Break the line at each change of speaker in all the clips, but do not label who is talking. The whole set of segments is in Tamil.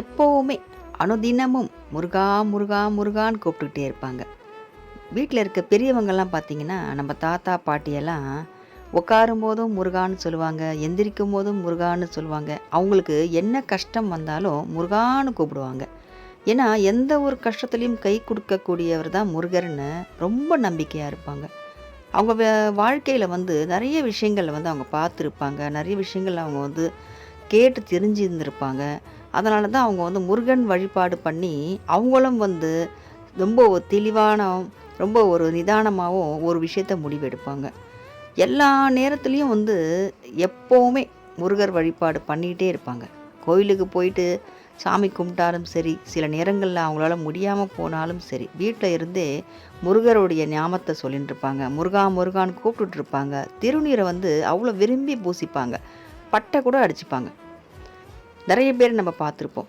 எப்போவுமே அனுதினமும் முருகா முருகா முருகான்னு கூப்பிட்டுக்கிட்டே இருப்பாங்க. வீட்டில் இருக்க பெரியவங்கள்லாம் பார்த்தீங்கன்னா நம்ம தாத்தா பாட்டியெல்லாம் உட்காரும் போதும் முருகான்னு சொல்லுவாங்க எந்திரிக்கும் போதும் முருகான்னு சொல்லுவாங்க. அவங்களுக்கு என்ன கஷ்டம் வந்தாலும் முருகான்னு கூப்பிடுவாங்க. ஏன்னா எந்த ஒரு கஷ்டத்துலேயும் கை கொடுக்கக்கூடியவர் தான் முருகர்னு ரொம்ப நம்பிக்கையாக இருப்பாங்க. அவங்க வாழ்க்கையில் வந்து நிறைய விஷயங்கள் வந்து அவங்க பார்த்துருப்பாங்க. நிறைய விஷயங்கள் அவங்க வந்து கேட்டு தெரிஞ்சிருந்திருப்பாங்க. அதனால தான் அவங்க வந்து முருகன் வழிபாடு பண்ணி அவங்களும் வந்து ரொம்ப ஒரு தெளிவான ரொம்ப ஒரு நிதானமாகவும் ஒரு விஷயத்த முடிவெடுப்பாங்க. எல்லா நேரத்துலேயும் வந்து எப்போவுமே முருகர் வழிபாடு பண்ணிக்கிட்டே இருப்பாங்க. கோயிலுக்கு போயிட்டு சாமி கும்பிட்டாலும் சரி சில நேரங்களில் அவங்களால முடியாமல் போனாலும் சரி வீட்டில் இருந்தே முருகருடைய ஞாபகத்தை சொல்லிட்டு இருப்பாங்க. முருகா முருகான்னு கூப்பிட்டுட்டு இருப்பாங்க. திருநீரை வந்து அவ்வளோ விரும்பி பூசிப்பாங்க. பட்டை கூட அடிச்சுப்பாங்க. நிறைய பேர் நம்ம பார்த்துருப்போம்.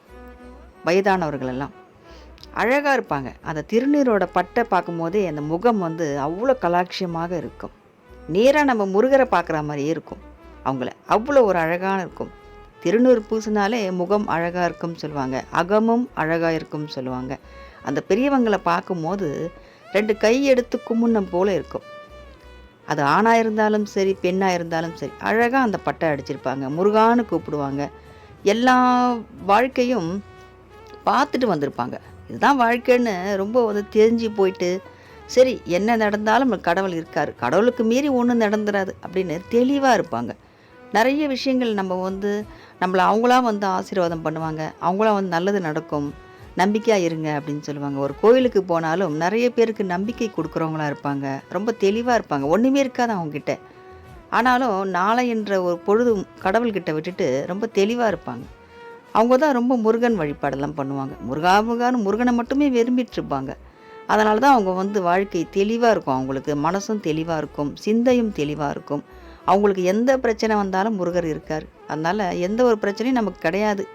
வயதானவர்களெல்லாம். அழகாக இருப்பாங்க. அந்த திருநீரோட பட்டை பார்க்கும்போதே அந்த முகம் வந்து அவ்வளோ கலாட்சியமாக இருக்கும். நேராக நம்ம முருகரை பார்க்குற மாதிரியே இருக்கும். அவங்கள அவ்வளோ ஒரு அழகான இருக்கும். திருநூறு பூசினாலே முகம் அழகாக இருக்கும்னு சொல்லுவாங்க. அகமும் அழகாக இருக்கும்னு சொல்லுவாங்க. அந்த பெரியவங்களை பார்க்கும்போது ரெண்டு கை எடுத்து கும்முன்னம் போல் இருக்கும். அது ஆணாக இருந்தாலும் சரி பெண்ணாக இருந்தாலும் சரி அழகாக அந்த பட்டை அடிச்சிருப்பாங்க. முருகான்னு கூப்பிடுவாங்க. எல்லா வாழ்க்கையும் பார்த்துட்டு வந்திருப்பாங்க. இதுதான் வாழ்க்கைன்னு ரொம்ப வந்து தெரிஞ்சு போயிட்டு சரி என்ன நடந்தாலும் கடவுள் இருக்கார். கடவுளுக்கு மீறி ஒன்றும் நடந்துடாது அப்படின்னு தெளிவாக இருப்பாங்க. நிறைய விஷயங்கள் நம்ம வந்து நம்மளை அவங்களா வந்து ஆசீர்வாதம் பண்ணுவாங்க. அவங்களா வந்து நல்லது நடக்கும். நம்பிக்கையாக இருங்க அப்படின்னு சொல்லுவாங்க. ஒரு கோயிலுக்கு போனாலும் நிறைய பேருக்கு நம்பிக்கை கொடுக்குறவங்களா இருப்பாங்க. ரொம்ப தெளிவாக இருப்பாங்க. ஒன்றுமே இருக்காது அவங்கக்கிட்ட ஆனாலும் நாளை என்ற ஒரு பொழுதும் கடவுள்கிட்ட விட்டுட்டு ரொம்ப தெளிவாக இருப்பாங்க. அவங்க தான் ரொம்ப முருகன் வழிபாடெல்லாம் பண்ணுவாங்க. முருகா முருகான்னு முருகனை மட்டுமே விரும்பிட்டு இருப்பாங்க. அதனால தான் அவங்க வந்து வாழ்க்கை தெளிவாக இருக்கும். அவங்களுக்கு மனசும் தெளிவாக இருக்கும். சிந்தையும் தெளிவாக இருக்கும். அவங்களுக்கு எந்த பிரச்சனை வந்தாலும் முருகர் இருக்கார். அதனால் எந்த ஒரு பிரச்சனையும் நமக்கு கிடையாது.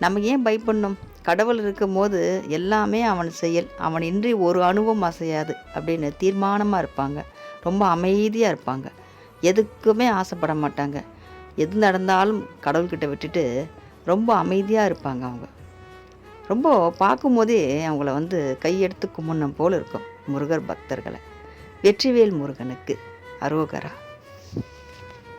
நம்ம ஏன் பயப்படணும்? கடவுள் இருக்கும் போது எல்லாமே அவன் செயல். அவன் இன்றி ஒரு அணுவும் அசையாது அப்படின்னு தீர்மானமாக இருப்பாங்க. ரொம்ப அமைதியாக இருப்பாங்க. எதுக்குமே ஆசைப்பட மாட்டாங்க. எது நடந்தாலும் கடவுள்கிட்ட விட்டுட்டு ரொம்ப அமைதியாக இருப்பாங்க அவங்க. ரொம்ப பார்க்கும்போதே அவங்கள வந்து கையெடுத்து கும்பிடணும் போல் இருக்கும் முருகர் பக்தர்களை. வெற்றிவேல் முருகனுக்கு அரோகரா.